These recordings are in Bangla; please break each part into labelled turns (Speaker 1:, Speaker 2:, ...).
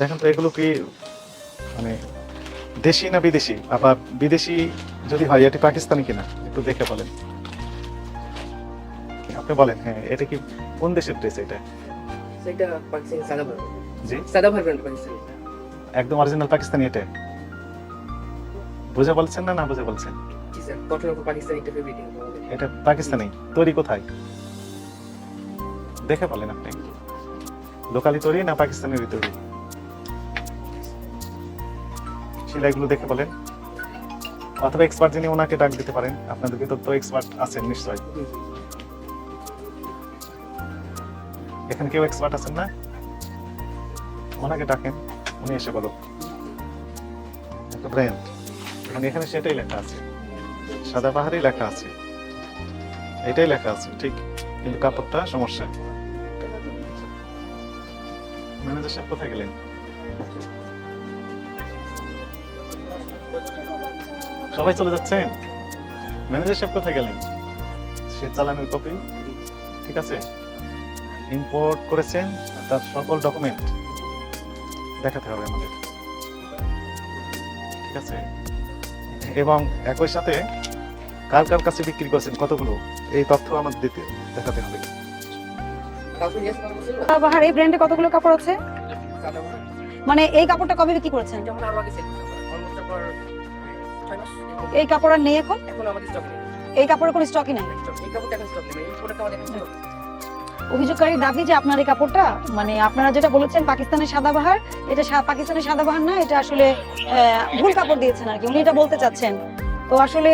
Speaker 1: দেখেন তো এগুলো কি মানে দেশি না বিদেশি? আবার বিদেশি যদি হয় এটি পাকিস্তানি কিনা? একটু দেখে বলেন। আপনি বলেন হ্যাঁ এটা কি কোন দেশের ড্রেস এটা?
Speaker 2: সেটা পাকিস্তানি সাদাভার
Speaker 1: জি।
Speaker 2: সাদাভার ব্র্যান্ড পাকিস্তানি।
Speaker 1: একদম অরিজিনাল পাকিস্তানি এটা? বুঝে বলছেন না না বুঝে বলছেন?
Speaker 2: জি স্যার কটন অফ পাকিস্তানি একটা ফেব্রিক
Speaker 1: এটা পাকিস্তানি। তৈরি কোথায়? দেখে বলেন আপনি। লোকালি তৈরি না পাকিস্তানের তৈরি? সেলাইগুলো দেখে বলেন। অথবা এক্সপার্ট যিনি ওনাকে ডাক দিতে পারেন আপনাদের ভিতর তো এক্সপার্ট আছেন নিশ্চয়ই। এখানে কেউ এক্সপার্ট আছেন না? ওনাকে ডাকেন, উনি এসে বলো ব্র্যান্ড মানে এখানে সেটাই লেখা আছে। সাদা পাহাড়ি লেখা আছে। এটাই লেখা আছে, ঠিক। কিন্তু কাপড়টা সমস্যা। ম্যানেজার সাহেব কোথায় গেলেন? সবাই চলে যাচ্ছেন ম্যানেজার সাহেব কোথায় গেলেন? সে চালানের কপি ঠিক আছে। ইম্পোর্ট করেছেন তার সকল ডকুমেন্ট দেখাতে হবে আমাদের। ঠিক আছে। এবং একই সাথে কার কার কাছে বিক্রি করেছেন কতগুলো এই তথ্য আমাদের দিতে দেখাতে হবে।
Speaker 3: বাহার এই ব্র্যান্ডে কতগুলো কাপড় আছে? মানে এই কাপড়টা কবে বিক্রি করেছেন?
Speaker 2: যেমন আরও আগে সেল অলমোস্ট আপনার ছয় মাস
Speaker 3: এই কাপড় আর নেই এখন?
Speaker 2: এখন আমাদের স্টক নেই।
Speaker 3: এই কাপড়ের কোনো স্টকই নাই?
Speaker 2: এই কাপড়টা এখন স্টক নেই এই প্রোডাক্ট আমাদের এখন stock
Speaker 3: অভিযোগকারীর দাবি যে আপনার এই কাপড়টা মানে আপনারা যেটা বলেছেন পাকিস্তানের সাদাবাহার এটা পাকিস্তানের সাদাবাহার না এটা আসলে ভুল কাপড় দিয়েছেন আর কি উনি এটা বলতে চাচ্ছেন। তো আসলে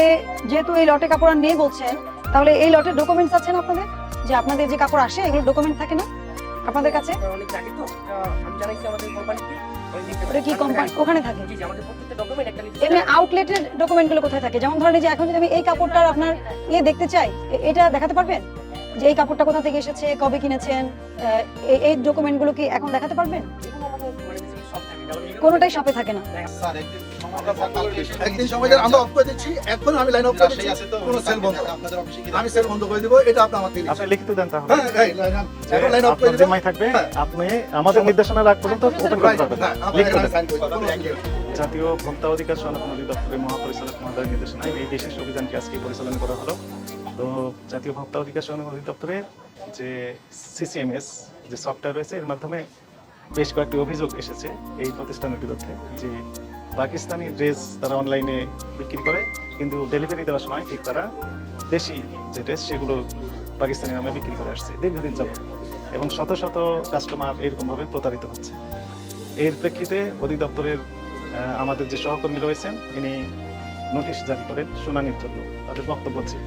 Speaker 3: যেহেতু এই লটে কাপড় আর নেই বলছেন তাহলে এই লটের ডকুমেন্টস আছে না আপনাদের? যে আপনাদের যে কাপড় আসে এগুলো ডকুমেন্ট থাকে না আপনাদের কাছে?
Speaker 2: অনেক তো আমি জানাইছি আমাদের কোম্পানিতে
Speaker 3: ওটা কি কোম্পানি ওখানে থাকে। এমনি আউটলেটের ডকুমেন্টগুলো কোথায় থাকে? যেমন ধরেন যে এখন যদি আমি এই কাপড়টার আপনার ইয়ে দেখতে চাই এটা দেখাতে পারবেন? যে এই কাপড়টা কোথা থেকে এসেছে, কবে কিনেছেন এই- এই ডকুমেন্টগুলো কি এখন দেখাতে পারবেন? কোনোটাই শপে থাকে না।
Speaker 4: একদিন সময় আমরা দেন অফ করে দিচ্ছি এখন আমি লাইন অফ করে দিচ্ছি কোনো সেল বন্ধ। আমি সেল বন্ধ করে দিব এটা আপনি আমার থেকে
Speaker 1: আপনি লিখিত দেন তাহলে।
Speaker 4: হ্যাঁ এই লাইন
Speaker 1: যে
Speaker 4: এখন লাইন অফ করে
Speaker 1: আপনার
Speaker 4: দিব।
Speaker 1: থাকবে
Speaker 4: হ্যাঁ।
Speaker 1: আপনি আমাদের নির্দেশনা রাখ পর্যন্ত ওপেন করতে পারবেন।
Speaker 4: হ্যাঁ,
Speaker 1: লিখিত।
Speaker 4: সাইন করে।
Speaker 1: জাতীয় ভোক্তা অধিকার সংরক্ষণ অধিদপ্তরের মহাপরিচালক মহোদয়ের নির্দেশনায় এই বিশেষ অভিযানকে আজকে পরিচালনা করা হলো। তো জাতীয় ভোক্তা অধিকার সংরক্ষণ অধিদপ্তরের যে সিসিএমএস যে সফটওয়্যার রয়েছে এর মাধ্যমে বেশ কয়েকটি অভিযোগ এসেছে এই প্রতিষ্ঠানের বিরুদ্ধে যে পাকিস্তানি ড্রেস তারা অনলাইনে বিক্রি করে, কিন্তু ডেলিভারি দেওয়ার সময় ঠিক তারা দেশি যে ড্রেস সেগুলো পাকিস্তানি নামে বিক্রি করে আসছে দীর্ঘদিন যাবত এবং শত শত কাস্টমার এরকমভাবে প্রতারিত হচ্ছে। এর প্রেক্ষিতে অধিদপ্তরের আমাদের যে সহকর্মী রয়েছেন ইনি নোটিশ জারি করেন শুনানির জন্য তাদের বক্তব্য ছিল।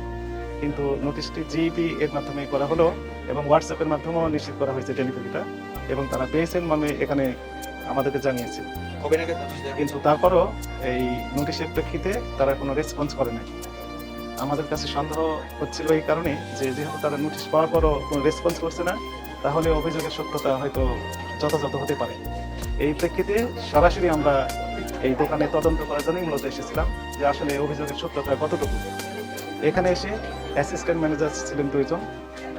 Speaker 1: কিন্তু নোটিশটি জিপি এর মাধ্যমে করা হলো এবং হোয়াটসঅ্যাপের মাধ্যমেও নিশ্চিত করা হয়েছে ডেলিভারিটা এবং তারা পেয়েছেন মানে এখানে আমাদেরকে জানিয়েছে? কিন্তু তারপরও এই নোটিশের প্রেক্ষিতে তারা কোনো রেসপন্স করে নাই। আমাদের কাছে সন্দেহ হচ্ছিল এই কারণে যে যেহেতু তারা নোটিশ পাওয়ার পরও কোনো রেসপন্স করছে না, তাহলে অভিযোগের সত্যতা হয়তো যথাযথ হতে পারে। এই প্রেক্ষিতে সরাসরি আমরা এই দোকানে তদন্ত করার জন্যই মূলত এসেছিলাম যে আসলে অভিযোগের সত্যতা কতটুকু। এখানে এসে অ্যাসিস্ট্যান্ট ম্যানেজার ছিলেন দুইজন।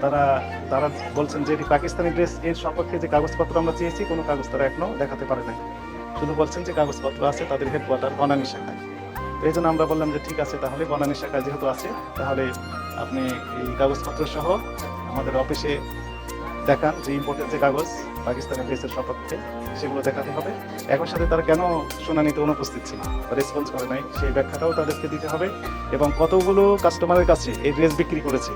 Speaker 1: তারা তারা বলছেন যে এটি পাকিস্তানি ড্রেস এর সপক্ষে যে কাগজপত্র আমরা চেয়েছি, কোনো কাগজ তারা এখনও দেখাতে পারে নাই। শুধু বলছেন যে কাগজপত্র আছে, তাদের হেডকোয়ার্টার বনানী শাখায়। এই জন্য আমরা বললাম যে ঠিক আছে, তাহলে বনানী শাখা যেহেতু আছে, তাহলে আপনি এই কাগজপত্র সহ আমাদের অফিসে দেখান যে ইম্পোর্টের যে কাগজ পাকিস্তানের ড্রেসের সপক্ষে সেগুলো দেখাতে হবে। একই সাথে তারা কেন শুনানিতে অনুপস্থিত ছিল? রেসপন্স করে নাই। সেই ব্যাখ্যাটাও তাদেরকে দিতে হবে এবং কতগুলো কাস্টমারের কাছে এই ড্রেস বিক্রি করেছে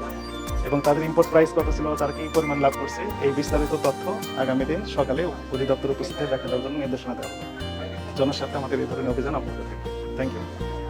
Speaker 1: এবং তাদের ইম্পোর্ট প্রাইস কত ছিল, তারা কি পরিমাণ লাভ করছে, এই বিস্তারিত তথ্য আগামী দিন সকালে অধিদপ্তর উপস্থিত দেখা দেওয়ার জন্য নির্দেশনা দেওয়া হবে। জনস্বার্থে আমাদের এই ধরনের অভিযান অব্যাহত থাকবে। Thank you